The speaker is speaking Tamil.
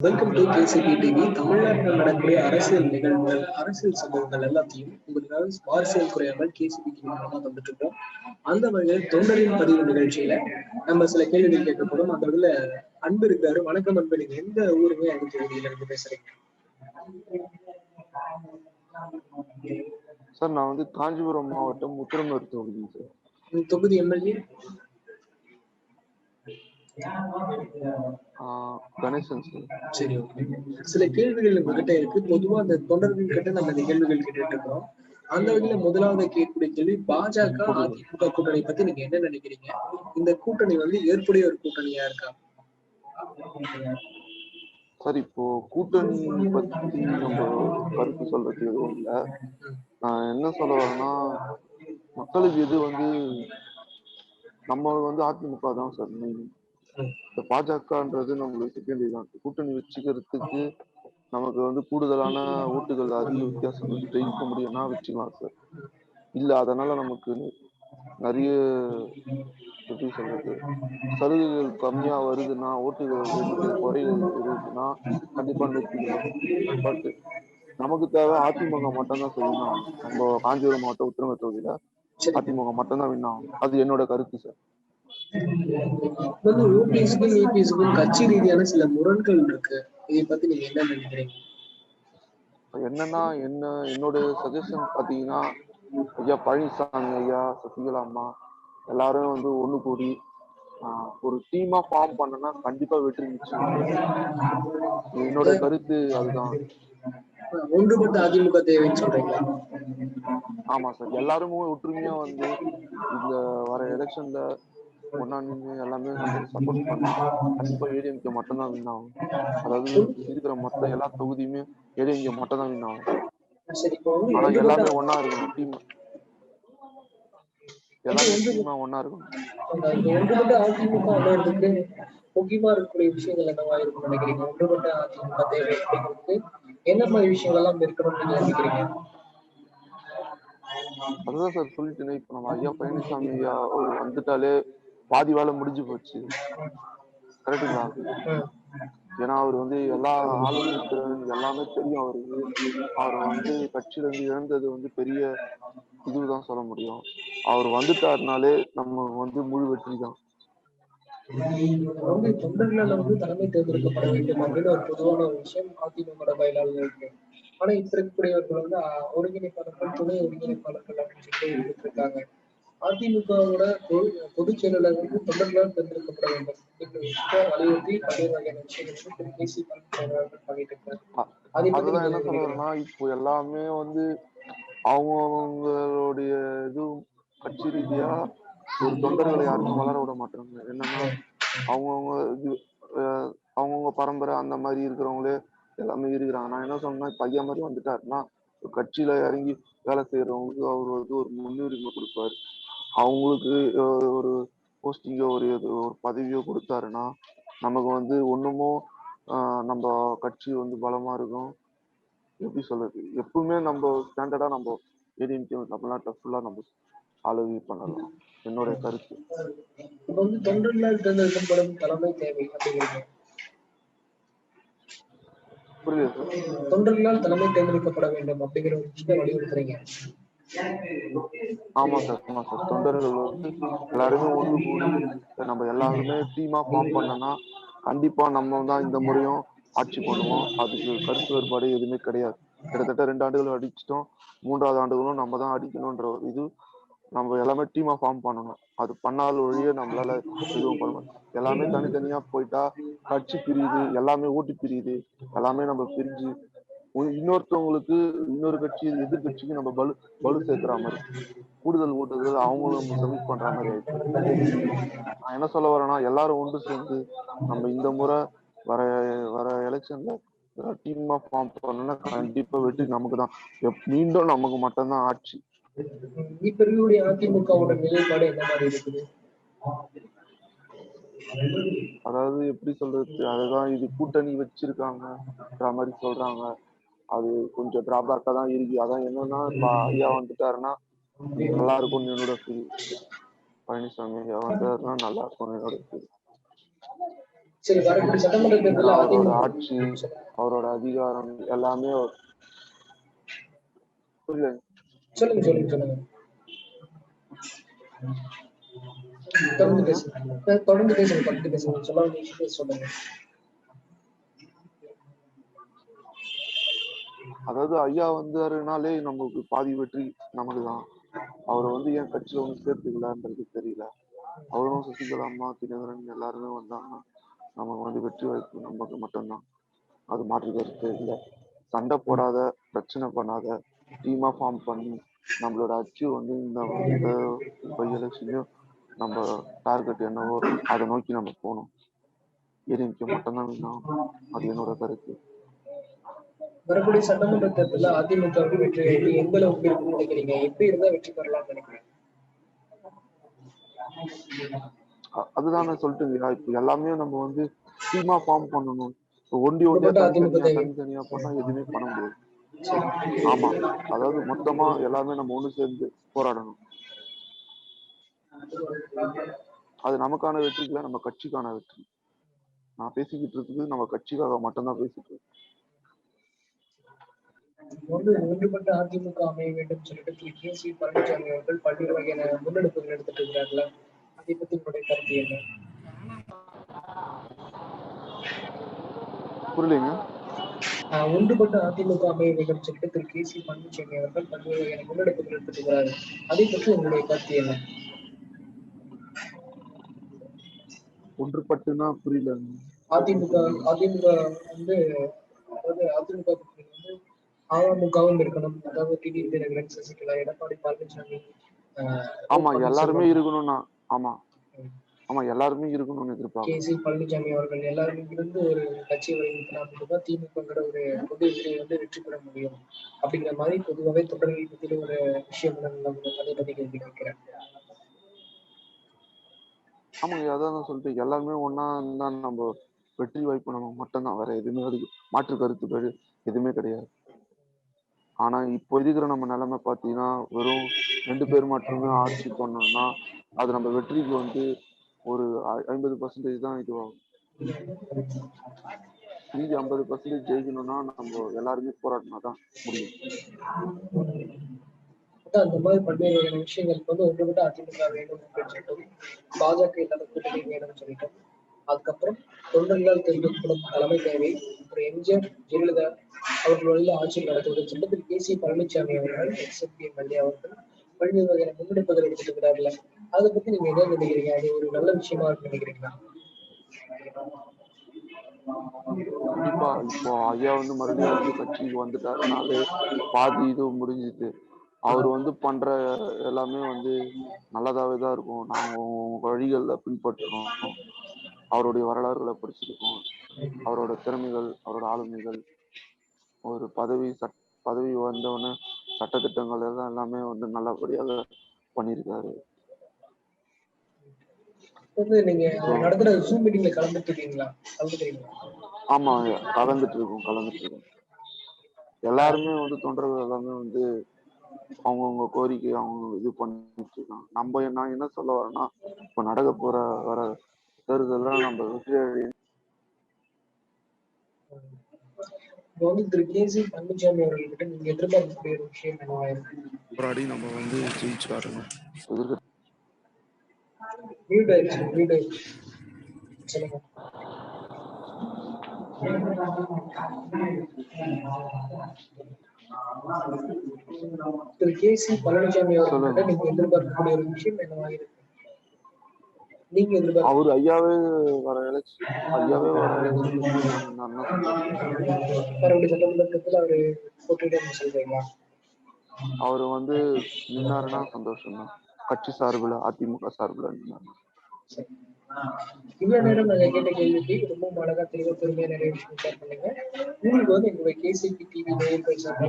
வெல்கம் டு கேசிபி டிவி தமிழ்நாட்டில் நடக்கக்கூடிய அரசியல் நிகழ்வுகள் அரசியல் சம்பவங்கள் எல்லாத்தையும் உங்களுக்காக சுவாரஸ்யம் குறையாமல் கேசிபி டிவி மூலமா தந்துட்டு இருக்கோம். அந்த வகையில் தொண்டரின் பதிவு நிகழ்ச்சியில நம்ம சில கேள்விகள் கேட்க போறோம் அந்த வகையில அன்பு இருக்காரு வணக்கம் அன்பு. நீங்க எந்த ஊருங்க? எந்த தொகுதியில இருந்து பேசுறீங்க? சார் நான் வந்து காஞ்சிபுரம் மாவட்டம் உத்திரமேர் தொகுதி சார். தொகுதி எம்எல்ஏ? கணேசன் சார். சரி ஓகே சில கேள்விகள் உங்ககிட்ட இருக்கு. பொதுவா அந்த தொண்டர்கள் கிட்ட நம்ம இந்த கேள்விகள் கேட்டுட்டு இருக்கோம் அந்த வகையில முதலாவது கேட்கக்கூடிய கேள்வி பாஜக அதிமுக கூட்டணி பத்தி நீங்க என்ன நினைக்கிறீங்க? இந்த கூட்டணி வந்து ஏற்புடைய ஒரு கூட்டணியா இருக்கா? சார் இப்போ கூட்டணி பத்தி நம்ம கருத்து சொல்றது எதுவும் இல்ல. நான் என்ன சொல்ல வரேன்னா மக்களுக்கு எது வந்து நம்ம வந்து அதிமுக தான் சார் மெயின் இந்த பாஜகன்றது நம்மளுக்கு செகண்டரி தான் கூட்டணி வச்சுக்கிறதுக்கு நமக்கு வந்து கூடுதலான ஓட்டுகள் அதிக வித்தியாசம் ஜெயிக்க முடியும்னா வச்சுக்கலாம் சார் இல்ல அதனால நமக்கு நிறைய எப்படி சொல்றது? சலுகைகள் கம்மியா வருதுன்னா ஓட்டுகள் குறைகள் வருதுன்னா கண்டிப்பா நிறுத்திக்கலாம். பட் நமக்கு தேவை அதிமுக மட்டும்தான் சொல்லணும் நம்ம காஞ்சிபுரம் மாவட்டம் உத்தரமை தொகுதியில அதிமுக மட்டும்தான் வின் ஆகும். அது என்னோட கருத்து சார் வந்து ஓபிஎஸ்க்கும் இபிஎஸ்க்கும் கட்சி ரீதியான சில முரண்கள் இருக்கு. இதை பத்தி நீங்க என்ன நினைக்கிறீங்க? என்னன்னா என்ன என்னோட சஜஷன் பாத்தீங்கன்னா ஐயா பழனிசாமி ஐயா சசிகலா அம்மா எல்லாரும் வந்து ஒண்ணு கூடி ஒரு டீமா ஃபார்ம் பண்ணனா கண்டிப்பா வெற்றி நிச்சயம். என்னோட கருத்து அதுதான். ஒன்றுபட்ட அதிமுக தேவைன்னு சொல்றீங்களா ஆமா சார். எல்லாருமே ஒற்றுமையா வந்து இந்த வர எலெக்ஷன்ல ஒன்னா நின்று எல்லாமே சப்போர்ட் பண்ணா கண்டிப்பா ஏடிஎம்கே மட்டும் தான் வின் ஆகும் அதாவது இருக்கிற மொத்த எல்லா தொகுதியுமே ஏடிஎம்கே மட்டும் தான் வின் ஆகும் சரி ஆனா எல்லாமே ஒன்னா இருக்கும் டீம் எல்லாமே டீமா ஒன்னா இருக்கும் முக்கியமா இருக்கக்கூடிய விஷயங்கள் என்னவா இருக்கும் நினைக்கிறீங்க ஒன்றுபட்ட அதிமுக தேவை அப்படிங்கிறது என்ன மாதிரி விஷயங்கள் எல்லாம் இருக்கணும்னு நீங்க நினைக்கிறீங்க அதுதான் சார் சொல்லிட்டு இப்ப நம்ம ஐயா பழனிசாமி ஐயா வந்துட்டாலே பாதி வேலை முடிஞ்சு போச்சு. கரெக்டுங்களா ஏன்னா அவர் வந்து எல்லா ஆளுமை எல்லாமே தெரியும் அவருக்கு அவர் வந்து கட்சியில இருந்து இழந்தது வந்து பெரிய இதுதான் சொல்ல முடியும். அவர் வந்துட்டாருனாலே நம்ம வந்து முழு வெற்றி தான். வந்து தொண்டர்களால் வந்து தலைமை தேர்ந்தெடுக்கப்பட வேண்டும் அப்படின்னு ஒரு பொதுவான ஒரு விஷயம் அதிமுக பயிலாளர்கள் இருக்கு ஆனா இப்ப இருக்கக்கூடியவர்கள் வந்து அஹ், ஒருங்கிணைப்பாளர்கள் துணை ஒருங்கிணைப்பாளர்கள் அப்படின்னு சொல்லிட்டு இருந்துட்டு இருக்காங்க. அதிமுகவோட பொது- பொதுச் செயலாளர் வந்து தொண்டர்களால் தேர்ந்தெடுக்கப்பட வேண்டும் வலியுறுத்தி பல்வேறு வகையான விஷயங்கள் பண்ணிட்டு இருக்காரு என்ன இப்போ எல்லாமே வந்து அவங்களுடைய இது கட்சி ரீதியா ஒரு தொண்டர்களை யாருக்கும் வளர விட மாட்டாங்க. என்னன்னா அவங்கவுங்க இது அவங்கவுங்க பரம்பரை அந்த மாதிரி இருக்கிறவங்களே எல்லாமே இருக்கிறாங்க. நான் என்ன சொன்னேன்னா இப்ப ஐயா மாதிரி வந்துட்டாருன்னா கட்சியில இறங்கி வேலை செய்யறவங்களுக்கு அவர் வந்து ஒரு முன்னுரிமை கொடுப்பாரு. அவங்களுக்கு ஒரு போஸ்டிங்கோ ஒரு ஒரு பதவியோ கொடுத்தாருன்னா நமக்கு வந்து ஆஹ் நம்ம கட்சி வந்து பலமா இருக்கும். எப்படி சொல்றது? எப்பவுமே நம்ம ஸ்டாண்டர்டா நம்ம ஏடிஎம்கே தமிழ்நாட்டை ஃபுல்லா நம்ம ஆளுகை பண்ணலாம். என்னுடைய கருத்து. இப்ப வந்து தொண்டர்களால் தேர்ந்தெடுக்கப்படும் தலைமை தேவை அப்படிங்கிறீங்க புரியுது. தொண்டர்களால் தலைமை தேர்ந்தெடுக்கப்பட வேண்டும் அப்படிங்கிற ஒரு விஷயத்தை வலியுறுத்துறீங்க. ஆமா சார் ஆமா சார். தொண்டர்கள் வந்து எல்லாருமே ஒன்று கூடி நம்ம எல்லாருமே டீமா ஃபார்ம் பண்ணனா கண்டிப்பா நம்ம தான் இந்த முறையும் ஆட்சி பண்ணுவோம். அதுக்கு கருத்து வேறுபாடு எதுவுமே கிடையாது. கிட்டத்தட்ட ரெண்டு ஆண்டுகள் அடிச்சிட்டோம். மூன்றாவது ஆண்டுகளும் நம்ம தான் அடிக்கணும்ன்ற ஒரு இது நம்ம எல்லாமே டீமா ஃபார்ம் பண்ணணும். அது பண்ணாத ஒழிய நம்மளால எதுவும் பண்ண எல்லாமே தனித்தனியா போயிட்டா கட்சி பிரியுது எல்லாமே ஓட்டு பிரியுது எல்லாமே நம்ம பிரிஞ்சு இன்னொருத்தவங்களுக்கு இன்னொரு கட்சி எதிர்கட்சிக்கு நம்ம பலு பலு சேர்க்கிற மாதிரி கூடுதல் ஓட்டுகள் அவங்களும் சப்மிட் பண்ற மாதிரி ஆயிடுச்சு. நான் என்ன சொல்ல வரேன்னா எல்லாரும் ஒன்று சேர்ந்து நம்ம இந்த முறை வர வர எலெக்ஷன்ல டீமா ஃபார்ம் பண்ணோம்னா கண்டிப்பா வெற்றி நமக்கு தான். மீண்டும் நமக்கு மட்டும்தான் ஆட்சி. இப்ப இருக்கக்கூடிய அதிமுகவோட நிலைப்பாடு என்ன மாதிரி இருக்குது? அதாவது எப்படி சொல்றது? அதுதான் இது கூட்டணி வச்சிருக்காங்கன்ற மாதிரி சொல்றாங்க. அது கொஞ்சம் டிராபேக்கா தான் இருக்கு. அதான் என்னன்னா இப்ப ஐயா வந்துட்டாருன்னா நல்லா இருக்கும்னு என்னோட ஃபீல் பழனிசாமி ஐயா வந்தாருன்னா நல்லா இருக்கும் என்னோட ஃபீல் அவரோட ஆட்சி அவரோட அதிகாரம் எல்லாமே புரியல. சொல்லுங்க சொல்லுங்க சொல்லுங்க. தொடர்ந்து பேசுங்க. தொடர்ந்து பேசுங்க தொடர்ந்து பேசுங்க. சொல்லுங்க. அதாவது ஐயா வந்தாருனாலே நமக்கு பாதி வெற்றி நமக்கு தான் அவரை வந்து ஏன் கட்சியில ஒன்று சேர்த்துக்கலான்றது தெரியல. அவரும் சசிகலா அம்மா தினகரன் எல்லாருமே வந்தாங்கன்னா நமக்கு வந்து வெற்றி வாய்ப்பு நமக்கு மட்டும்தான். அது மாற்று கருத்து இல்லை. சண்டை போடாத பிரச்சனை பண்ணாத டீமா ஃபார்ம் பண்ணி நம்மளோட அச்சீவ் வந்து இந்த இந்த பை எலெக்ஷன்லயும் நம்ம டார்கெட் என்னவோ அதை நோக்கி நம்ம போகணும். ஏடிஎம்கே மட்டும்தான் வேணும். அது என்னோட கருத்து. வரக்கூடிய சட்டமன்ற தேர்தலில் அதிமுக வுக்கு வெற்றி வாய்ப்பு எந்த அளவுக்கு இருக்குன்னு நினைக்கிறீங்க. எப்படி இருந்தா வெற்றி பெறலாம்னு நினைக்கிறீங்க? அதுதான் நான் இல்லையா? இப்போ எல்லாமே நம்ம வந்து டீமா ஃபார்ம் பண்ணணும். ஒண்டி ஒண்டியா. தனித்தனியா பண்ணா எதுவுமே பண்ண முடியாது. ஆமா. அதாவது மொத்தமா எல்லாமே நம்ம ஒண்ணு சேர்ந்து போராடணும். அது நமக்கான வெற்றி இல்ல நம்ம கட்சிக்கான வெற்றி. நான் பேசிக்கிட்டு இருக்குது நம்ம கட்சிக்காக மட்டும்தான் பேசிட்டு இருக்கேன். வந்து ஒன்றுபட்ட அதிமுக அமைய வேண்டும் சொல்லிட்டு திரு கே. சி. பழனிசாமி அவர்கள் பல்வேறு வகையான முன்னெடுப்புகள் எடுத்துட்டு இருக்கிறார்களா? அதை பத்தி உங்களுடைய கருத்து என்ன? புரியலைங்க. ஒன்றுபட்ட அதிமுக அமைய வேண்டும் சொல்லிட்டு திரு. கே. சி. பழனிசாமி அவர்கள் பல்வேறு வகையான முன்னெடுப்புகள் எடுத்துட்டு இருக்கிறார்கள் அதை பற்றி உங்களுடைய கருத்து என்ன? ஒன்றுபட்டுனா புரியல அதிமுக அதிமுக வந்து அதாவது அதிமுக அமமுகவும் இருக்கணும். அதாவது டிடிவி தினகரன் சசிகலா எடப்பாடி பழனிசாமி ஆமா எல்லாருமே இருக்கணும்னா ஆமா. ஆமா எல்லாருமே இருக்கணும்னு கே எதிர்பார்க்கணும் சி பழனிசாமி அவர்கள் எல்லாருமே இருந்து ஒரு வழிநடத்தினா மட்டும்தான் திமுகங்கிற ஒரு பொது எதிரை வந்து வெற்றி பெற முடியும். அப்படிங்கிற மாதிரி பொதுவாகவே தொடர்கள் பத்தியில ஒரு விஷயம் அதை பத்தி கேள்வி கேட்கிறேன். ஆமாங்க அதான் சொல்லிட்டு எல்லாருமே ஒண்ணா இருந்தா நம்ம வெற்றி வாய்ப்பு நம்ம மட்டும்தான். வேற எதுவுமே அதுக்கு மாற்று கருத்துக்கள் எதுவுமே கிடையாது. ஆனா இப்போ இருக்கிற நம்ம நிலைமை பார்த்தீங்கன்னா வெறும் ரெண்டு பேர் மட்டுமே ஆட்சி பண்ணோம்னா அது நம்ம வெற்றிக்கு வந்து ஒரு ஐ- ஐம்பது பர்சன்டேஜ் தான் இதுவாகும் மீதி ஐம்பது பர்சன்டேஜ் ஜெயிக்கணும்னா நம்ம எல்லாருமே போராடினா தான் முடியும். அந்த மாதிரி பல்வேறு வகையான விஷயங்களுக்கு வந்து ஒன்றுபட்ட அதிமுக வேண்டும் அப்படின்னு சொல்லிட்டு பாஜக இல்லாத கூட்டணி வேணும்னு சொல்லிட்டோம் அதுக்கப்புறம் தொண்டர்களால் தேர்ந்தெடுக்கப்படும் தலைமை தேவை. அப்புறம் எம்ஜிஆர் ஜெயலலிதா அவர்கள் வழியில் ஆட்சி நடத்துவதுன்னு சட்டத்தில் திரு பழனிசாமி அவர்கள் எக்ஸ்எம்பி எம்எல்ஏ அவர்கள் பல்வேறு வகையான முன்னெடுப்புகள் எடுத்துட்டு அதை பத்தி நீங்க என்ன நினைக்கிறீங்க? அது ஒரு நல்ல விஷயமா இருக்குன்னு நினைக்கிறீங்களா? கண்டிப்பா. இப்போ ஐயா வந்து மறுபடியும் வந்து கட்சிக்கு வந்துட்டாருனாலே பாதி இது முடிஞ்சுது. அவர் வந்து பண்ற எல்லாமே வந்து நல்லதாவே தான் இருக்கும். நாங்க வழிகள்ல பின்பற்றுறோம். அவருடைய வரலாறுகளை படிச்சிருக்கோம். அவரோட திறமைகள் அவரோட ஆளுமைகள் ஒரு பதவி சட் பதவி வந்தவொடனே சட்டத்திட்டங்கள் எல்லாம் எல்லாமே வந்து நல்லபடியாக பண்ணியிருக்காரு. வந்து நீங்க நடத்துற ஜூம் மீட்டிங்ல கலந்துட்டு இருக்கீங்களா? கலந்துக்கிறீங்களா ஆமா கலந்துட்டு இருக்கோம் கலந்துட்டு இருக்கோம். எல்லாருமே வந்து தொண்டர்கள் எல்லாமே வந்து அவங்கவுங்க கோரிக்கை அவங்க இது பண்ணிட்டு இருக்காங்க. நம்ம நான் என்ன சொல்ல வரேன்னா இப்ப நடக்க போற வர தேர்தலாம் நம்ம வெற்றி இப்போ வந்து திரு கே சி பழனிசாமி அவர்கள்கிட்ட நீங்க எதிர்பார்க்கக்கூடிய ஒரு விஷயம் என்னவா இருக்கு? போராடி நம்ம வந்து ஜெயிச்சு எதிர்க்க வீடு ஆயிடுச்சு ஆயிடுச்சு சொல்லுங்க. திரு கே சி பழனிசாமி அவர்கள்கிட்ட நீங்க எதிர்பார்க்கக்கூடிய ஒரு விஷயம் என்னவா இருக்கு? நீங்க அவர் ஐயாவே வர எலெக்ஷன் ஐயாவே வர எலெக்ஷன் சட்டமன்றத்தில் அவரு போட்டியிட சொல்றீங்களா? அவர் வந்து நின்னாருன்னா சந்தோஷம் தான் கட்சி சார்பில் அதிமுக சார்பில் நின்னாருன்னா சரி. இவ்வளவு நேரம் நாங்க கேட்ட கேள்விக்கு ரொம்ப அழகா தெளிவா பொறுமையா நிறைய விஷயம் பண்ணுங்க உங்களுக்கு வந்து எங்களுடைய கேசிபி டிவி நேயர்கள் சார்பாக